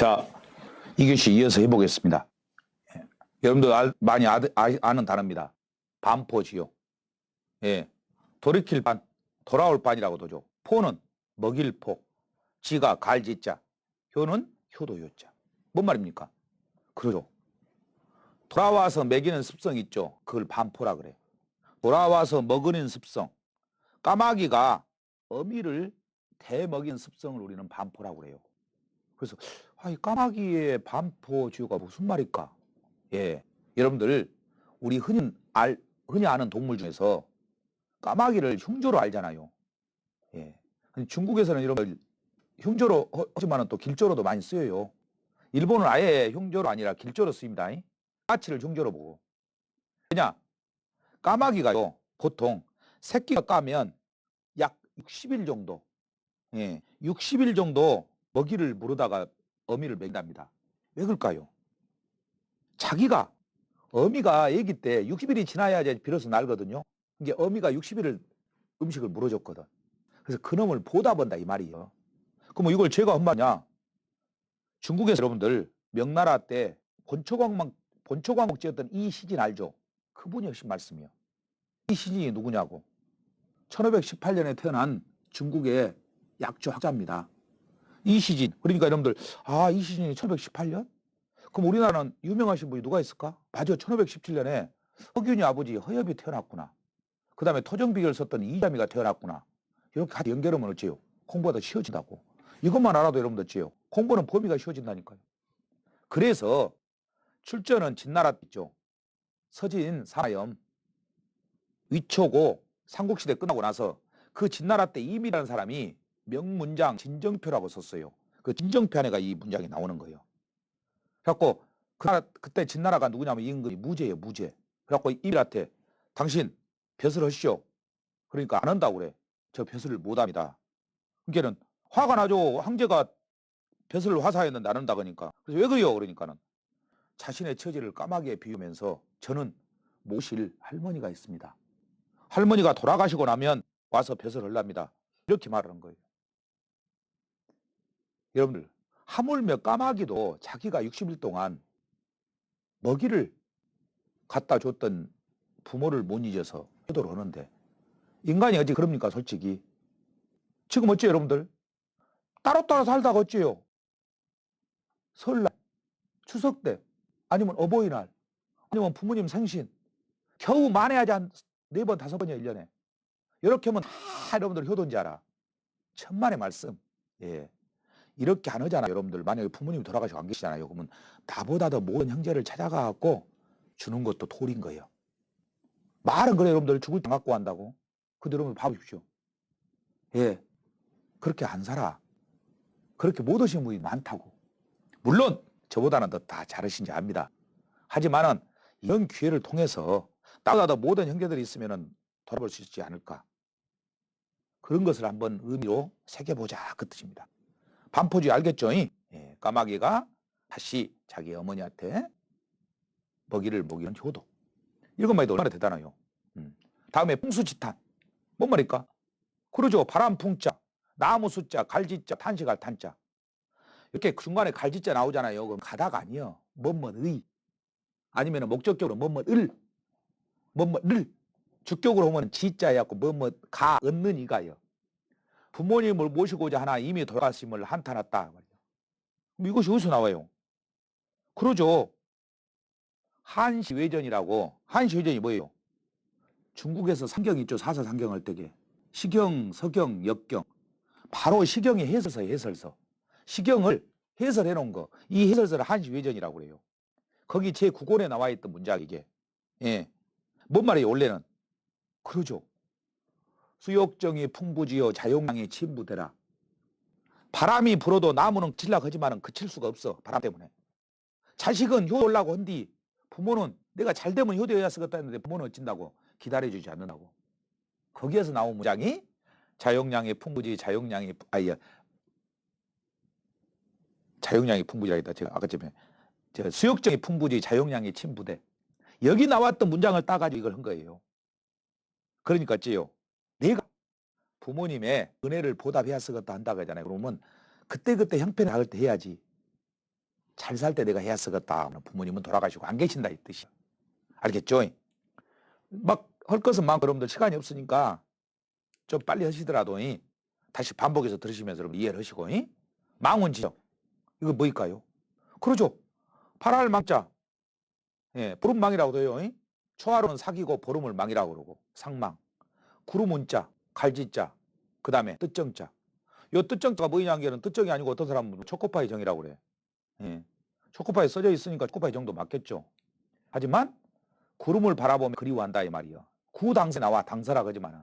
자, 이것이 이어서 해보겠습니다. 예. 여러분들 알- 많이 아, 는 단어입니다. 반포지요. 예. 돌이킬 반, 돌아올 반이라고도 죠 포는 먹일 포, 지가 갈지 자, 효는 효도효자. 뭔 말입니까? 그러죠. 돌아와서 먹이는 습성 있죠. 그걸 반포라 그래. 돌아와서 먹으는 습성. 까마귀가 어미를 대먹이는 습성을 우리는 반포라고 그래요. 그래서 아, 이 까마귀의 반포지효가 무슨 말일까? 예, 여러분들 우리 흔히 알 흔히 아는 동물 중에서 까마귀를 흉조로 알잖아요. 예, 중국에서는 이런 걸 흉조로 하- 하지만은 또 길조로도 많이 쓰여요. 일본은 아예 흉조로 아니라 길조로 쓰입니다. 까치를 흉조로 보고. 왜냐? 까마귀가요 보통 새끼가 까면 약 60일 정도, 예, 60일 정도 먹이를 물으다가 어미를 먹인답니다. 왜 그럴까요? 자기가 어미가 아기 때 60일이 지나야 이제 비로소 날거든요. 이게 어미가 60일을 음식을 물어줬거든. 그래서 그놈을 보다 본다 이 말이에요. 그럼 이걸 제가 한 말이냐? 중국에서 여러분들 명나라 때 본초광목 본초광목 지었던 이 시진 알죠? 그분이 하신 말씀이요. 이 시진이 누구냐고? 1518년에 태어난 중국의 약조 학자입니다. 이시진. 그러니까 여러분들, 아, 이시진이 1518년? 그럼 우리나라는 유명하신 분이 누가 있을까? 맞아, 1517년에 허균이 아버지 허엽이 태어났구나. 그 다음에 토정비결 썼던 이자미가 태어났구나. 이렇게 같이 연결하면 어째요? 공부가 더 쉬워진다고. 이것만 알아도 여러분들 어째요? 공부는 범위가 쉬워진다니까요. 그래서 출전은 진나라 때 있죠. 서진, 사마염, 위초고, 삼국시대 끝나고 나서 그 진나라 때 이미라는 사람이 명문장 진정표라고 썼어요. 그 진정표 안에가 이 문장이 나오는 거예요. 그래갖고 그 나라, 그때 진나라가 누구냐면 임금이 무죄예요, 무죄. 그래갖고 이밀한테 당신 벼슬 하시오. 그러니까 안 한다고 그래. 저 벼슬을 못 합니다. 그러니까는 화가 나죠. 황제가 벼슬을 화사했는데 안 한다 그러니까. 그래서 왜 그래요? 그러니까는 자신의 처지를 까마귀에 비우면서 저는 모실 할머니가 있습니다. 할머니가 돌아가시고 나면 와서 벼슬 하랍니다. 이렇게 말하는 거예요. 여러분들 하물며 까마귀도 자기가 60일 동안 먹이를 갖다 줬던 부모를 못 잊어서 효도를 하는데 인간이 어찌 그럽니까 솔직히? 지금 어찌 여러분들? 따로따로 살다가 어찌요? 설날 추석 때 아니면 어버이날 아니면 부모님 생신 겨우 만회하지 한 네 번 다섯 번이야 1년에. 이렇게 하면 다 여러분들 효도인지 알아? 천만의 말씀. 예 이렇게 안 하잖아 여러분들 만약에 부모님이 돌아가시고 안 계시잖아요. 그러면 나보다 더 모든 형제를 찾아가갖고 주는 것도 토리인 거예요. 말은 그래 여러분들. 죽을 때 갖고 한다고. 근데 여러분 봐보십시오. 예. 그렇게 안 살아. 그렇게 못 오신 분이 많다고. 물론 저보다는 더 다 잘하신지 압니다. 하지만은 이런 기회를 통해서 나보다 더 모든 형제들이 있으면은 돌아볼 수 있지 않을까. 그런 것을 한번 의미로 새겨보자. 그 뜻입니다. 반포지 알겠죠? 이? 예, 까마귀가 다시 자기 어머니한테 먹이를 먹이는 효도. 이것만 해도 얼마나 대단해요. 음. 다음에 풍수지탄. 뭔 말일까? 그러죠. 바람 풍자, 나무 숫자, 갈지자, 탄식할 탄자. 이렇게 중간에 갈지자 나오잖아요. 그럼 가다가 아니요. 뭐뭐의. 아니면 목적격으로 뭐뭐을. 뭐뭐를. 주격으로 보면 지자였고 뭐뭐 가 얻는 이가요. 부모님을 모시고자 하나 이미 돌아가심을 한탄했다. 이것이 어디서 나와요? 그러죠. 한시외전이라고 한시외전이 뭐예요? 중국에서 상경 있죠. 사서 상경할 때게 시경, 서경, 역경. 바로 시경의 해설서, 해설서. 시경을 해설해 놓은 거. 이 해설서를 한시외전이라고 그래요. 거기 제 9권에 나와 있던 문장 이게. 예. 뭔 말이에요, 원래는? 그러죠. 수욕정이 풍부지요 자용량이 침부되라. 바람이 불어도 나무는 칠라 하지만은 그칠 수가 없어. 바람 때문에. 자식은 효도하려고 한디 부모는 내가 잘 되면 효도해야 쓰겠다 했는데 부모는 어찐다고 기다려주지 않는다고. 거기에서 나온 문장이 자용량이 풍부지 자용량이 아야 자용량이 풍부지라겠다. 제가 아까 전에 제가 수욕정이 풍부지 자용량이 침부대. 여기 나왔던 문장을 따가지고 이걸 한 거예요. 그러니까 어째요? 부모님의 은혜를 보답해야 쓰겠다 한다고 하잖아요. 그러면 그때그때 형편에 닿을 때 해야지. 잘 살 때 내가 해야 쓰겠다. 부모님은 돌아가시고 안 계신다 이 뜻이야. 알겠죠? 막 할 것은 많고 여러분들 시간이 없으니까 좀 빨리 하시더라도 이, 다시 반복해서 들으시면서 이해를 하시고 이? 망원지정 이거 뭐일까요? 그러죠. 팔할 망자 예, 보름망이라고도 해요. 이? 초하루는 사귀고 보름을 망이라고 그러고 상망 구름 운자 갈지자 그 다음에 뜻정자 요 뜻정자가 뭐냐는 게는 뜻정이 아니고 어떤 사람은 초코파이 정이라고 그래. 예. 초코파이 써져 있으니까 초코파이 정도 맞겠죠. 하지만 구름을 바라보며 그리워한다 이 말이요. 구당세 나와 당서라 그러지만은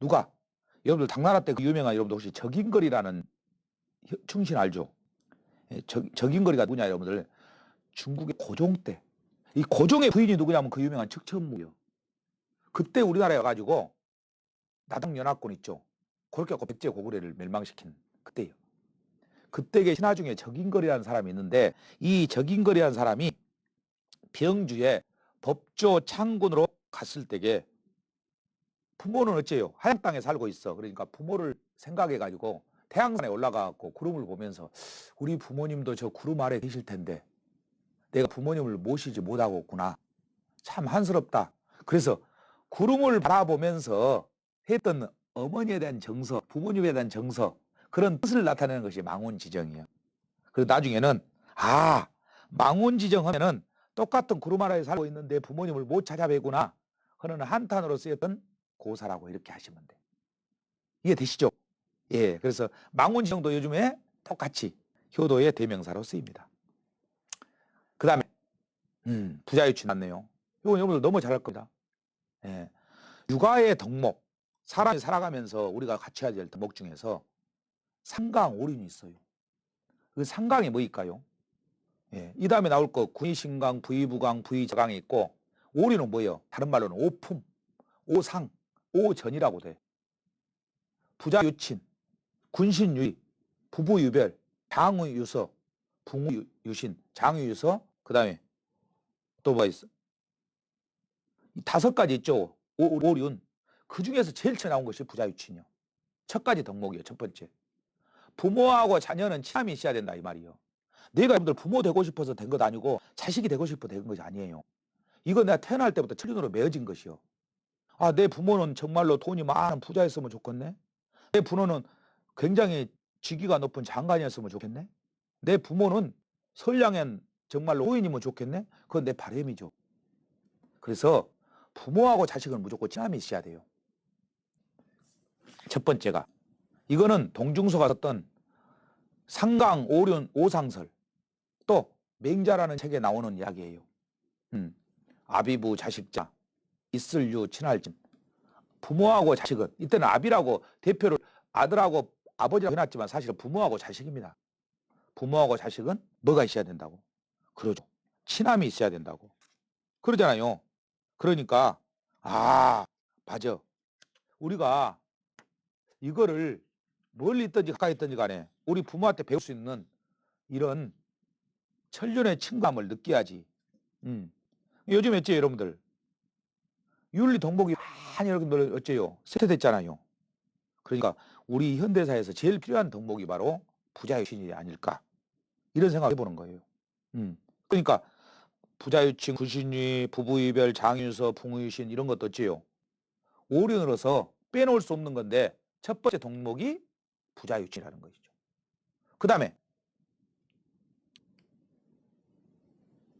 누가 여러분들 당나라 때 그 유명한 여러분들 혹시 적인거리라는 혀- 충신 알죠? 예, 적, 적인거리가 누구냐 여러분들 중국의 고종 때 이 고종의 부인이 누구냐면 그 유명한 척천무요. 그때 우리나라에 와가지고 나당연합군 있죠. 그렇게 갖고 백제 고구려를 멸망시킨 그때요. 그때의 신하 중에 적인거리라는 사람이 있는데 이 적인거리라는 사람이 병주에 법조 창군으로 갔을 때에 부모는 어째요? 하양 땅에 살고 있어. 그러니까 부모를 생각해 가지고 태양산에 올라가고 구름을 보면서 우리 부모님도 저 구름 아래 계실 텐데 내가 부모님을 모시지 못하고 있구나. 참 한스럽다. 그래서 구름을 바라보면서 했던 어머니에 대한 정서, 부모님에 대한 정서 그런 뜻을 나타내는 것이 망원지정이에요. 그리고 나중에는 아 망원지정 하면은 똑같은 아래에 살고 있는데 부모님을 못 찾아뵈구나 하는 한탄으로 쓰였던 고사라고 이렇게 하시면 돼. 이해되시죠? 예, 그래서 망원지정도 요즘에 똑같이 효도의 대명사로 쓰입니다. 그 다음에 음, 부자유치 났네요. 이건 여러분들 너무 잘할 겁니다. 예, 육아의 덕목, 사람이 살아가면서 우리가 해야 될 덕목 중에서 상강 오륜이 있어요. 그 상강이 뭐일까요? 예, 이 다음에 나올 거 구이신강, 부의부강, 부의저강이 있고 오륜은 뭐예요? 다른 말로는 오품, 오상, 오전이라고 돼. 부자 유친, 군신 유의, 부부 유별, 장의 유서, 붕유신, 장의 유서, 그 다음에 또 뭐가 있어? 이 다섯 가지 있죠. 오, 오륜. 그 중에서 제일 처 나온 것이 부자유친이요. 첫 가지 덕목이요. 첫 번째. 부모하고 자녀는 친함이 있어야 된다 이 말이요. 내가 여러분들 부모 되고 싶어서 된 것 아니고 자식이 되고 싶어 된 것이 아니에요. 이거 내가 태어날 때부터 천륜으로 매어진 것이요. 아, 내 부모는 정말로 돈이 많은 부자였으면 좋겠네. 내 부모는 굉장히 직위가 높은 장관이었으면 좋겠네. 내 부모는 선량한 정말로 호인이면 좋겠네. 그건 내 바람이죠. 그래서 부모하고 자식은 무조건 친함이 있어야 돼요. 첫 번째가 이거는 동중서가 썼던 상강 오륜 오상설 또 맹자라는 책에 나오는 이야기예요. 음, 아비부 자식자 있을유 친할진 부모하고 자식은 이때는 아비라고 대표를 아들하고 아버지라고 해놨지만 사실은 부모하고 자식입니다. 부모하고 자식은 뭐가 있어야 된다고? 그러죠. 친함이 있어야 된다고. 그러잖아요. 그러니까 아 맞아. 우리가 이거를 멀리 있든지 가까이 있든지 간에 우리 부모한테 배울 수 있는 이런 천륜의 친감을 느껴야지. 음. 요즘 어째 여러분들 윤리 동복이 많이 여러분들 어째요 세태됐잖아요. 그러니까 우리 현대사에서 제일 필요한 덕목이 바로 부자유신이 아닐까 이런 생각 해보는 거예요. 음. 그러니까 부자유친, 구신위, 부부이별, 장유서, 풍의신 이런 것도 어째요 오륜으로서 빼놓을 수 없는 건데 첫 번째 덕목이 부자유친이라는 것이죠. 그 다음에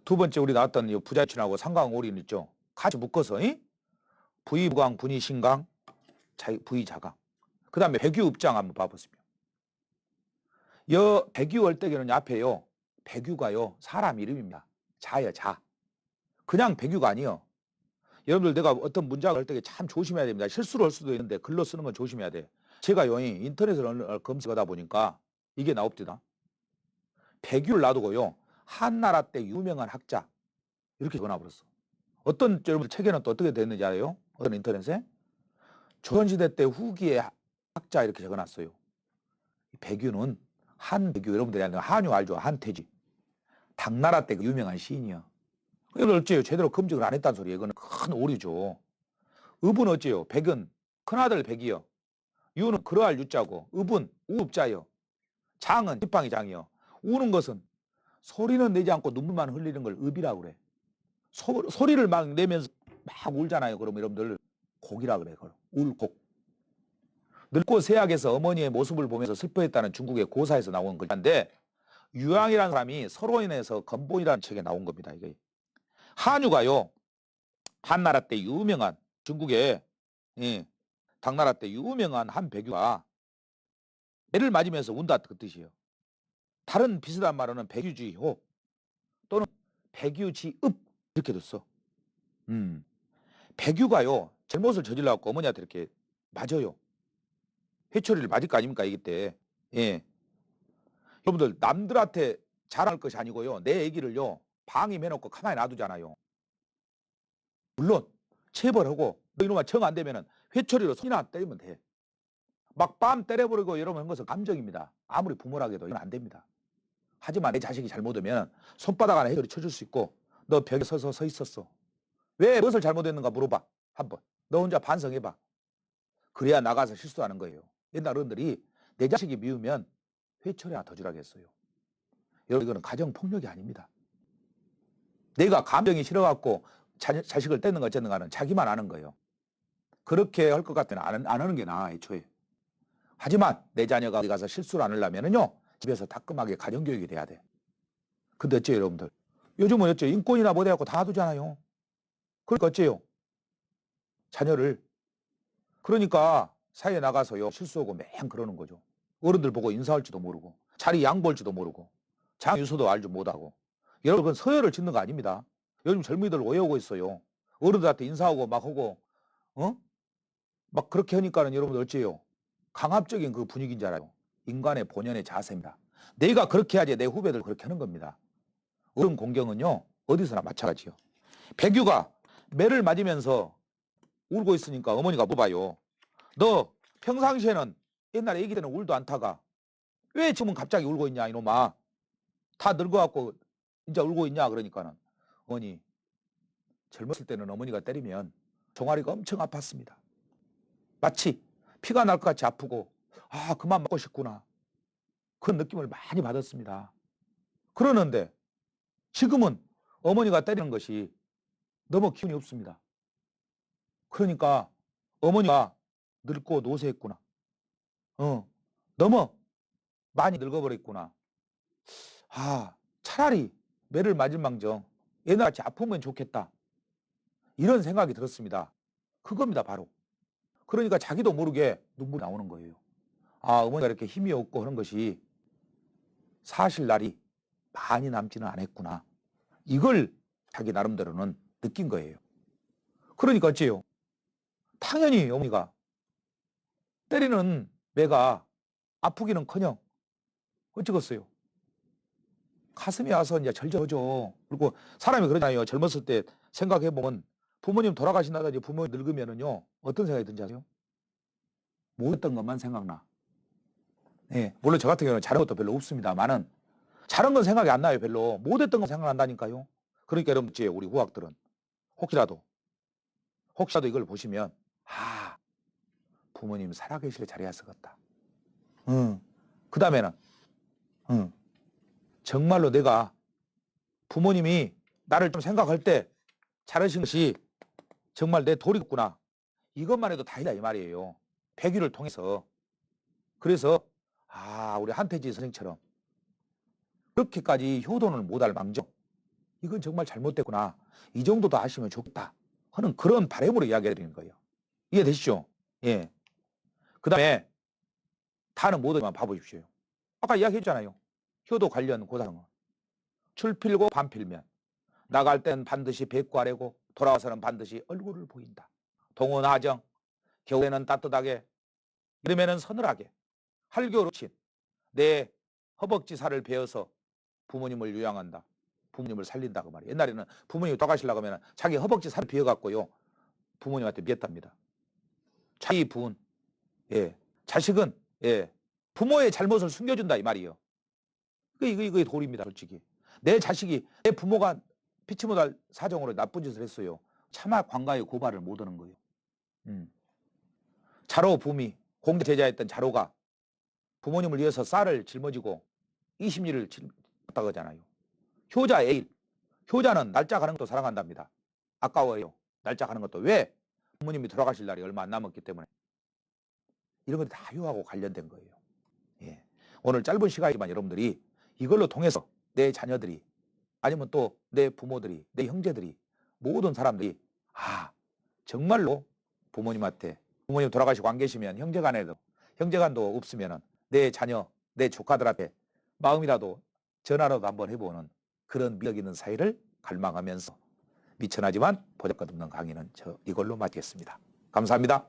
두 번째 우리 나왔던 이 부자유친하고 상강오륜 있죠. 같이 묶어서 이? 부의부강, 분의신강, 자- 부의자강. 그 다음에 백유읍장 한번 봐보세요. 여 백유월대기는 앞에요. 백유가요 사람 이름입니다. 자요 자. 그냥 백유가 아니요. 여러분들 내가 어떤 문장을 할 때 참 조심해야 됩니다. 실수를 할 수도 있는데 글로 쓰는 건 조심해야 돼. 제가요 이 인터넷을 검색하다 보니까 이게 나옵니다. 백유를 놔두고요 한나라 때 유명한 학자 이렇게 적어놔버렸어. 어떤 여러분 책에는 또 어떻게 됐는지 알아요? 어떤 인터넷에 조선시대 때 후기의 학자 이렇게 적어놨어요. 이 백유는 한 백유 여러분들이 아는 한유 알죠? 한태지. 당나라 때 그 유명한 시인이요. 이걸 어째요? 제대로 검증을 안 했다는 소리예요. 이거는 큰 오류죠. 읍은 어째요? 백은 큰아들 백이요. 유는 그러할 유자고 읍은 우읍자요. 장은 지팡이 장이요. 우는 것은 소리는 내지 않고 눈물만 흘리는 걸 읍이라 그래. 소, 소리를 막 내면서 막 울잖아요. 그러면 여러분들 곡이라 그래. 울곡. 늙고 세약에서 어머니의 모습을 보면서 슬퍼했다는 중국의 고사에서 나온 글인데 유양이라는 사람이 서로 인해서 건본이라는 책에 나온 겁니다. 이게 한유가요. 한나라 때 유명한 중국의 예, 당나라 때 유명한 한 배규가 애를 맞으면서 운다 그 뜻이에요. 다른 비슷한 말로는 백유지호 또는 백유지읍 이렇게 됐어. 음. 백유가요 잘못을 저질러갖고 어머니한테 이렇게 맞아요. 회초리를 맞을 거 아닙니까 이기 때. 예. 여러분들 남들한테 자랑할 것이 아니고요 내 얘기를요 방임해놓고 가만히 놔두잖아요. 물론 체벌하고 너 이놈아 정 안 되면은 회초리로 손이나 때리면 돼. 막빰 때려버리고 여러분 한 것은 감정입니다. 아무리 부모라게도 이건 안 됩니다. 하지만 내 자식이 잘못하면 손바닥 안에 해결이 쳐줄 수 있고 너 벽에 서서 서 있었어. 왜 무엇을 잘못했는가 물어봐. 한번. 너 혼자 반성해봐. 그래야 나가서 실수하는 거예요. 옛날 어른들이 내 자식이 미우면 회초리 하나 더 주라겠어요. 여러분 이거는 가정폭력이 아닙니다. 내가 감정이 싫어갖고 자, 자식을 떼는 거 어쨌는가는 자기만 아는 거예요. 그렇게 할 것 같으면 안, 안 하는 게 나아 애초에. 하지만 내 자녀가 어디 가서 실수를 안 하려면은요 집에서 따끔하게 가정교육이 돼야 돼. 근데 어째요 여러분들? 요즘은 어째 인권이나 뭐 돼갖고 다 놔두잖아요. 그러니까 어째요? 자녀를 그러니까 사회에 나가서요 실수하고 맹 그러는 거죠. 어른들 보고 인사할지도 모르고 자리 양보할지도 모르고 장유서도 알지 못하고 여러분 서열을 짓는 거 아닙니다. 요즘 젊은이들 오해하고 있어요. 어른들한테 인사하고 막 하고 어? 막 그렇게 하니까는 여러분들 어째요? 강압적인 그 분위기인 줄 알아요. 인간의 본연의 자세입니다. 내가 그렇게 해야지 내 후배들 그렇게 하는 겁니다. 어른 공경은요 어디서나 마찬가지요. 백유가 매를 맞으면서 울고 있으니까 어머니가 물어봐요. 너 평상시에는 옛날에 애기 때는 울도 않다가 왜 지금은 갑자기 울고 있냐 이놈아. 다 늙어갖고 이제 울고 있냐 그러니까는 어머니 젊었을 때는 어머니가 때리면 종아리가 엄청 아팠습니다. 마치 피가 날 것 같이 아프고 아 그만 먹고 싶구나 그런 느낌을 많이 받았습니다. 그러는데 지금은 어머니가 때리는 것이 너무 기운이 없습니다. 그러니까 어머니가 늙고 노쇠했구나. 어, 너무 많이 늙어버렸구나. 아, 차라리 매를 맞을 망정 옛날같이 아프면 좋겠다. 이런 생각이 들었습니다. 그겁니다, 바로. 그러니까 자기도 모르게 눈물이 나오는 거예요. 아, 어머니가 이렇게 힘이 없고 하는 것이 사실 날이 많이 남지는 않았구나. 이걸 자기 나름대로는 느낀 거예요. 그러니까 어째요? 당연히 어머니가 때리는 매가 아프기는 커녕 어쩌겠어요? 가슴이 와서 이제 절절하죠. 그리고 사람이 그러잖아요. 젊었을 때 생각해 보면 부모님 돌아가신다든지 부모님 늙으면은요, 어떤 생각이 든지 아세요? 못했던 것만 생각나. 예, 물론 저 같은 경우는 잘한 것도 별로 없습니다만은 잘한 건 생각이 안 나요, 별로. 못했던 건 생각난다니까요. 그러니까 여러분, 이제 우리 후학들은 혹시라도, 혹시라도 이걸 보시면, 아, 부모님 살아계실 자리에 쓰겠다. 응. 그 다음에는, 응. 정말로 내가 부모님이 나를 좀 생각할 때 잘하신 것이 정말 내 도리구나. 이것만 해도 다이다 이 말이에요. 백유를 통해서. 그래서 아 우리 한태지 선생처럼 그렇게까지 효도는 못할 망정 이건 정말 잘못됐구나. 이 정도도 아시면 좋겠다. 하는 그런 바램으로 이야기해 드리는 거예요. 이해되시죠? 예. 그 다음에 다는 뭐든만 봐보십시오. 아까 이야기했잖아요. 효도 관련 고사는 출필고 반필면 나갈 땐 반드시 아래고 돌아와서는 반드시 얼굴을 보인다. 동원하정 겨울에는 따뜻하게 여름에는 서늘하게 할교로 친 내 허벅지 살을 베어서 부모님을 유양한다. 부모님을 살린다 그 말이에요. 옛날에는 부모님이 돌아가시려고 하면 자기 허벅지 살을 베어갖고요 부모님한테 미었답니다. 자기 부은 예 자식은 예 부모의 잘못을 숨겨준다 이 말이에요. 그 이거 이거 도리입니다 솔직히 내 자식이 내 부모가 피치 못할 사정으로 나쁜 짓을 했어요. 차마 관가에 고발을 못 하는 거예요. 음. 자로 부미 공대 제자였던 자로가 부모님을 위해서 쌀을 짊어지고 20리를 짊었다 그러잖아요. 효자 에일. 효자는 날짜 가는 것도 사랑한답니다. 아까워요. 날짜 가는 것도 왜? 부모님이 돌아가실 날이 얼마 안 남았기 때문에. 이런 것도 다 효하고 관련된 거예요. 예. 오늘 짧은 시간이지만 여러분들이 이걸로 통해서 내 자녀들이 아니면 또 내 부모들이 내 형제들이 모든 사람들이 아 정말로 부모님한테 부모님 돌아가시고 안 계시면 형제간에도 형제간도 없으면은 내 자녀 내 조카들한테 마음이라도 전화라도 한번 해보는 그런 미력 있는 사이를 갈망하면서 미천하지만 보잘것 없는 강의는 저 이걸로 마치겠습니다. 감사합니다.